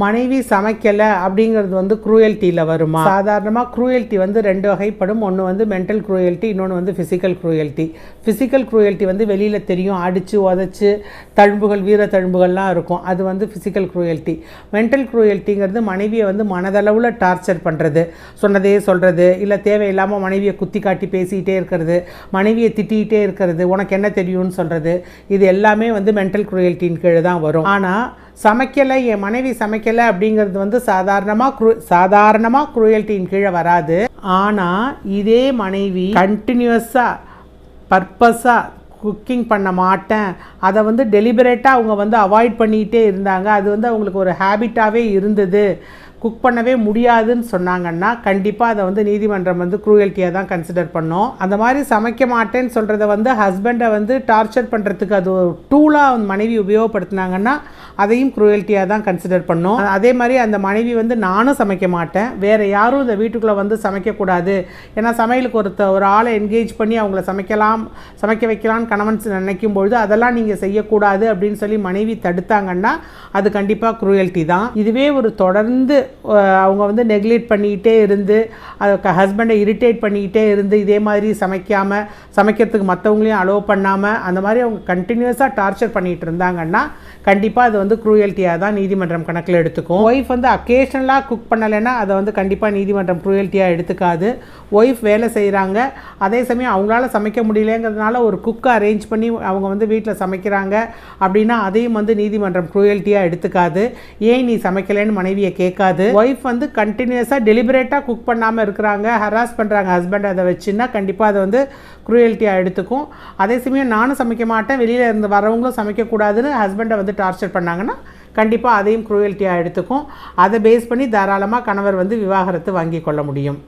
மனைவி சமைக்கலை அப்படிங்கிறது வந்து குரூயல்ட்டியில் வருமா? சாதாரணமாக குரூயல்ட்டி வந்து ரெண்டு வகைப்படும். ஒன்று வந்து மென்டல் குரூயல்ட்டி இன்னொன்று வந்து ஃபிசிக்கல் குரூயல்ட்டி ஃபிசிக்கல் குரூயல்ட்டி வந்து வெளியில் தெரியும். அடித்து உதச்சி தழும்புகள் வீர தழும்புகள்லாம் இருக்கும். அது வந்து ஃபிசிக்கல் குரூயல்ட்டி மென்டல் குரூயல்ட்டிங்கிறது மனைவியை வந்து மனதளவில் டார்ச்சர் பண்ணுறது சொன்னதே சொல்கிறது இல்லை தேவையில்லாமல் மனைவியை குத்தி காட்டி பேசிக்கிட்டே இருக்கிறது. மனைவியை திட்டிகிட்டே இருக்கிறது. உனக்கு என்ன தெரியும்னு சொல்கிறது இது எல்லாமே வந்து மென்டல் குரூயல்ட்டின் கீழே தான் வரும். ஆனால் சமைக்கலை என் மனைவி சமைக்கலை அப்படிங்கிறது வந்து சாதாரணமாக குரு சாதாரணமாக குரூயல்ட்டியின் கீழே வராது. ஆனால் இதே மனைவி கண்டினியூஸாக பர்பஸாக குக்கிங் பண்ண மாட்டேன். அதை வந்து டெலிபரேட்டாக அவங்க வந்து அவாய்ட் பண்ணிக்கிட்டே இருந்தாங்க. அது வந்து அவங்களுக்கு ஒரு ஹேபிட்டாகவே இருந்தது. குக் பண்ணவே முடியாதுன்னு சொன்னாங்கன்னா கண்டிப்பாக அதை வந்து நீதிமன்றம் வந்து குரூயல்ட்டியாக தான் கன்சிடர் பண்ணோம். அந்த மாதிரி சமைக்க மாட்டேன்னு சொல்கிறத வந்து ஹஸ்பண்டை வந்து டார்ச்சர் பண்ணுறதுக்கு அது ஒரு டூலாக மனைவி உபயோகப்படுத்தினாங்கன்னா அதையும் குரூயல்ட்டியாக தான் கன்சிடர் பண்ணோம். அதே மாதிரி அந்த மனைவி வந்து நானும் சமைக்க மாட்டேன். வேறு யாரும் இந்த வீட்டுக்குள்ளே வந்து சமைக்கக்கூடாது ஏன்னா சமையலுக்கு ஒருத்த ஒரு ஆளை என்கேஜ் பண்ணி அவங்கள சமைக்கலாம் சமைக்க வைக்கலாம்னு கணவன் நினைக்கும் பொழுது அதெல்லாம் நீங்கள் செய்யக்கூடாது அப்படின்னு சொல்லி மனைவி தடுத்தாங்கன்னா அது கண்டிப்பாக குரூயல்ட்டி தான். இதுவே ஒரு தொடர்ந்து அவங்க வந்து நெக்லெக்ட் பண்ணிக்கிட்டே இருந்து அதுக்கு ஹஸ்பண்டை இரிட்டேட் பண்ணிக்கிட்டே இருந்து இதே மாதிரி சமைக்காமல் சமைக்கிறதுக்கு மற்றவங்களையும் அலோவ் பண்ணாமல் அந்த மாதிரி அவங்க கண்டினியூஸாக டார்ச்சர் பண்ணிகிட்டு இருந்தாங்கன்னா கண்டிப்பாக அது வந்து குரூயல்ட்டியாக தான் நீதிமன்றம் கணக்கில் எடுத்துக்கும். ஒய்ஃப் வந்து அக்கேஷனலாக குக் பண்ணலைன்னா அதை வந்து கண்டிப்பாக நீதிமன்றம் குரூயல்ட்டியாக எடுத்துக்காது. ஒய்ஃப் வேலை செய்கிறாங்க அதே சமயம் அவங்களால சமைக்க முடியலங்கிறதுனால ஒரு குக்கை அரேஞ்ச் பண்ணி அவங்க வந்து வீட்டில் சமைக்கிறாங்க அப்படின்னா அதையும் வந்து நீதிமன்றம் குரூயல்ட்டியாக எடுத்துக்காது. ஏன் நீ சமைக்கலைன்னு மனைவியை கேட்காது. ஒய்ஃப் வந்து கண்டினியூஸாக டெலிபரேட்டாக குக் பண்ணாமல் இருக்கிறாங்க ஹராஸ் பண்ணுறாங்க ஹஸ்பண்ட் அதை வச்சுன்னா கண்டிப்பாக அதை வந்து குரூயல்ட்டியாக எடுத்துக்கும். அதே சமயம் நானும் சமைக்க மாட்டேன் வெளியில் இருந்து வரவங்களும் சமைக்கக்கூடாதுன்னு ஹஸ்பண்டை வந்து டார்ச்சர் பண்ணாங்கன்னா கண்டிப்பாக அதையும் குரூயல்ட்டியாக எடுத்துக்கும். அதை பேஸ் பண்ணி தாராளமாக கணவர் வந்து விவாகரத்து வாங்கி கொள்ள முடியும்.